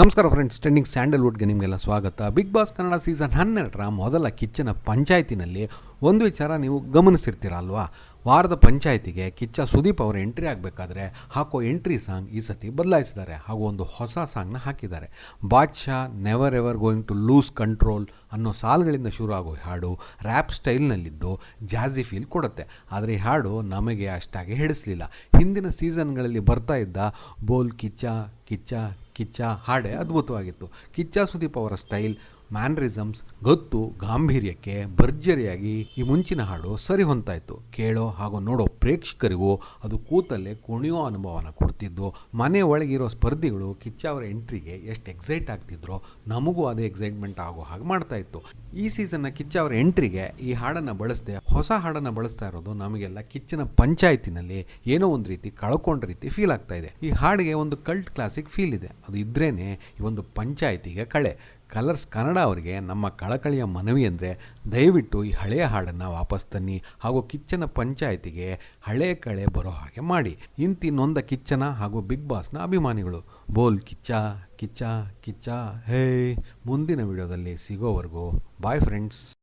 ನಮಸ್ಕಾರ friends trending ಸ್ಯಾಂಡಲ್ವುಡ್ಗೆ ನಿಮಗೆಲ್ಲ ಸ್ವಾಗತ. ಬಿಗ್ ಬಾಸ್ ಕನ್ನಡ ಸೀಸನ್ ಹನ್ನೆರಡರ ಮೊದಲ ಕಿಚ್ಚನ ಪಂಚಾಯತಿನಲ್ಲಿ ಒಂದು ವಿಚಾರ ನೀವು ಗಮನಿಸಿರ್ತೀರ ಅಲ್ವಾ? ವಾರದ ಪಂಚಾಯಿತಿಗೆ ಕಿಚ್ಚ ಸುದೀಪ್ ಅವರ ಎಂಟ್ರಿ ಆಗಬೇಕಾದ್ರೆ ಹಾಕೋ ಎಂಟ್ರಿ ಸಾಂಗ್ ಈ ಸತಿ ಬದಲಾಯಿಸಿದ್ದಾರೆ. ಹಾಗೂ ಒಂದು ಹೊಸ ಸಾಂಗ್ನ ಹಾಕಿದ್ದಾರೆ. Badshah never ever going to lose control ಅನ್ನೋ ಸಾಲುಗಳಿಂದ ಶುರು ಆಗೋ ಹಾಡು ರ್ಯಾಪ್ ಸ್ಟೈಲ್ನಲ್ಲಿದ್ದು ಜಾಜಿ ಫೀಲ್ ಕೊಡುತ್ತೆ. ಆದರೆ ಈ ಹಾಡು ನಮಗೆ ಅಷ್ಟಾಗಿ ಹಿಡಿಸಲಿಲ್ಲ. ಹಿಂದಿನ ಸೀಸನ್ಗಳಲ್ಲಿ ಬರ್ತಾ ಇದ್ದ ಬೋಲ್ ಕಿಚ್ಚ ಕಿಚ್ಚ ಕಿಚ್ಚ ಹಾಡೆ ಅದ್ಭುತವಾಗಿತ್ತು. ಕಿಚ್ಚ ಸುದೀಪ್ ಅವರ ಸ್ಟೈಲ್ ಮ್ಯಾನ್ರಿಸಮ್ಸ್ ಗೊತ್ತು ಗಾಂಭೀರ್ಯಕ್ಕೆ ಭರ್ಜರಿಯಾಗಿ ಈ ಮುಂಚಿನ ಹಾಡು ಸರಿ ಹೊಂತಾಯಿತು. ಕೇಳೋ ಹಾಗೂ ನೋಡೋ ಪ್ರೇಕ್ಷಕರಿಗೂ ಅದು ಕೂತಲ್ಲೇ ಕುಣಿಯೋ ಅನುಭವನ ಕೊಡ್ತಿದ್ದು. ಮನೆ ಒಳಗಿರೋ ಸ್ಪರ್ಧಿಗಳು ಕಿಚ್ಚ ಅವರ ಎಂಟ್ರಿಗೆ ಎಷ್ಟು ಎಕ್ಸೈಟ್ ಆಗ್ತಿದ್ರೋ ನಮಗೂ ಅದೇ ಎಕ್ಸೈಟ್ಮೆಂಟ್ ಆಗೋ ಹಾಗೆ ಮಾಡ್ತಾ ಇತ್ತು. ಈ ಸೀಸನ್ನ ಕಿಚ್ಚ ಅವರ ಎಂಟ್ರಿಗೆ ಈ ಹಾಡನ್ನು ಬಳಸದೆ ಹೊಸ ಹಾಡನ್ನು ಬಳಸ್ತಾ ಇರೋದು ನಮಗೆಲ್ಲ ಕಿಚ್ಚಿನ ಪಂಚಾಯತಿನಲ್ಲಿ ಏನೋ ಒಂದು ರೀತಿ ಕಳ್ಕೊಂಡ ರೀತಿ ಫೀಲ್ ಆಗ್ತಾ ಇದೆ. ಈ ಹಾಡಿಗೆ ಒಂದು ಕಲ್ಟ್ ಕ್ಲಾಸಿಕ್ ಫೀಲ್ ಇದೆ. ಅದು ಇದ್ರೇನೆ ಈ ಒಂದು ಪಂಚಾಯತಿಗೆ ಕಳೆ. ಕಲರ್ಸ್ ಕನ್ನಡ ಅವರಿಗೆ ನಮ್ಮ ಕಳಕಳಿಯ ಮನವಿ ಅಂದರೆ ದಯವಿಟ್ಟು ಈ ಹಳೆಯ ಹಾಡನ್ನು ವಾಪಸ್ ತನ್ನಿ ಹಾಗೂ ಕಿಚ್ಚನ ಪಂಚಾಯಿತಿಗೆ ಹಳೆ ಕಳೆ ಬರೋ ಹಾಗೆ ಮಾಡಿ. ಇಂತಿ ನೊಂದ ಕಿಚ್ಚನ ಹಾಗೂ ಬಿಗ್ ಬಾಸ್ನ ಅಭಿಮಾನಿಗಳು. ಬೋಲ್ ಕಿಚ್ಚ ಕಿಚ್ಚ ಕಿಚ್ಚ, ಹೇ. ಮುಂದಿನ ವಿಡಿಯೋದಲ್ಲಿ ಸಿಗೋವರೆಗೂ ಬಾಯ್ ಫ್ರೆಂಡ್ಸ್